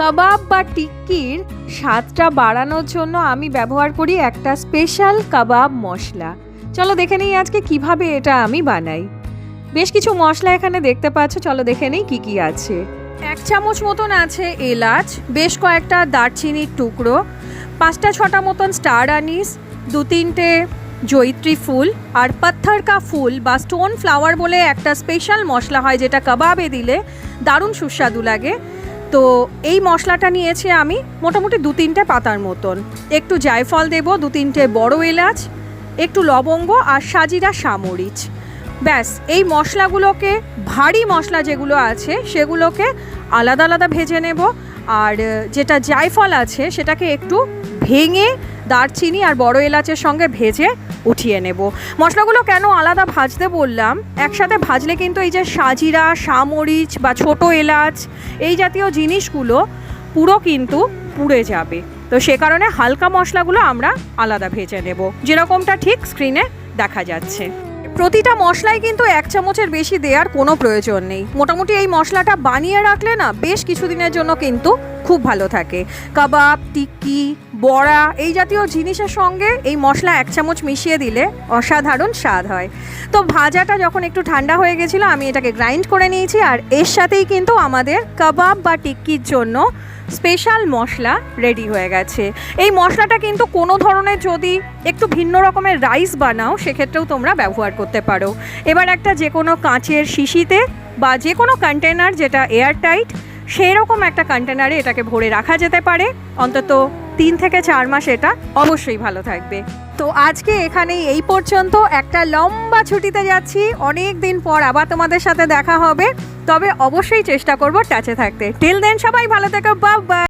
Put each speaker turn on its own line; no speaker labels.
কাবাব বা টিক্কির স্বাদটা বাড়ানোর জন্য আমি ব্যবহার করি একটা স্পেশাল কাবাব মশলা। চলো দেখে নিই আজকে কীভাবে এটা আমি বানাই। বেশ কিছু মশলা এখানে দেখতে পাচ্ছ, চলো দেখে নিই কি কি আছে। এক চামচ মতন আছে এলাচ, বেশ কয়েকটা দারচিনির টুকরো, পাঁচটা ছটা মতন স্টার আনিস, দু তিনটে জৈত্রী ফুল আর পাথর কা ফুল বা স্টোন ফ্লাওয়ার বলে একটা স্পেশাল মশলা হয় যেটা কাবাবে দিলে দারুণ সুস্বাদু লাগে। তো এই মশলাটা নিয়েছি আমি মোটামুটি দু তিনটে পাতার মতন। একটু জায়ফল দেব, দু তিনটে বড় এলাচ, একটু লবঙ্গ আর সাজিরা সামরিচ ব্যাস, এই মশলাগুলোকে, ভারী মশলা যেগুলো আছে সেগুলোকে আলাদা আলাদা ভেজে নেব। আর যেটা জায়ফল আছে সেটাকে একটু ভেঙে দারচিনি আর বড় এলাচের সঙ্গে ভেজে উঠিয়ে নেব। মশলাগুলো কেন আলাদা ভাজতে বললাম? একসাথে ভাজলে কিন্তু এই যে সাজিরা সামরিচ বা ছোট এলাচ এই জাতীয় জিনিসগুলো পুরো কিন্তু পুড়ে যাবে। তো সে কারণে হালকা মশলাগুলো আমরা আলাদা ভেজে নেব। যেরকমটা ঠিক স্ক্রিনে দেখা যাচ্ছে। প্রতিটা মশলাই কিন্তু এক চামচের বেশি দেওয়ার কোনো প্রয়োজন নেই। মোটামুটি এই মশলাটা বানিয়ে রাখলে না, বেশ কিছুদিনের জন্য কিন্তু খুব ভালো থাকে। কাবাব, টিক্কি, বড়া এই জাতীয় জিনিসের সঙ্গে এই মশলা এক চামচ মিশিয়ে দিলে অসাধারণ স্বাদ হয়। তো ভাজাটা যখন একটু ঠান্ডা হয়ে গেছিল, আমি এটাকে গ্রাইন্ড করে নিয়েছি আর এর সাথেই কিন্তু আমাদের কাবাব বা টিক্কির জন্য স্পেশাল মশলা রেডি হয়ে গেছে। এই মশলাটা কিন্তু কোনো ধরনের যদি একটু ভিন্ন রকমের রাইস বানাও, সেক্ষেত্রেও তোমরা ব্যবহার করতে পারো। এবার একটা যে কোনো কাঁচের শিশিতে বা যে কোনো কন্টেনার যেটা এয়ার টাইট সেই রকম একটা কন্টেনারে এটাকে ভরে রাখা যেতে পারে। অন্তত তিন থেকে চার মাস এটা অবশ্যই ভালো থাকবে। তো আজকে এখানে এই পর্যন্ত। একটা লম্বা ছুটিতে যাচ্ছি। অনেক দিন পর আবার তোমাদের সাথে দেখা হবে। তবে অবশ্যই চেষ্টা করব টাচে থাকতে। টিল দেন সবাই ভালো থেকো। বা বাই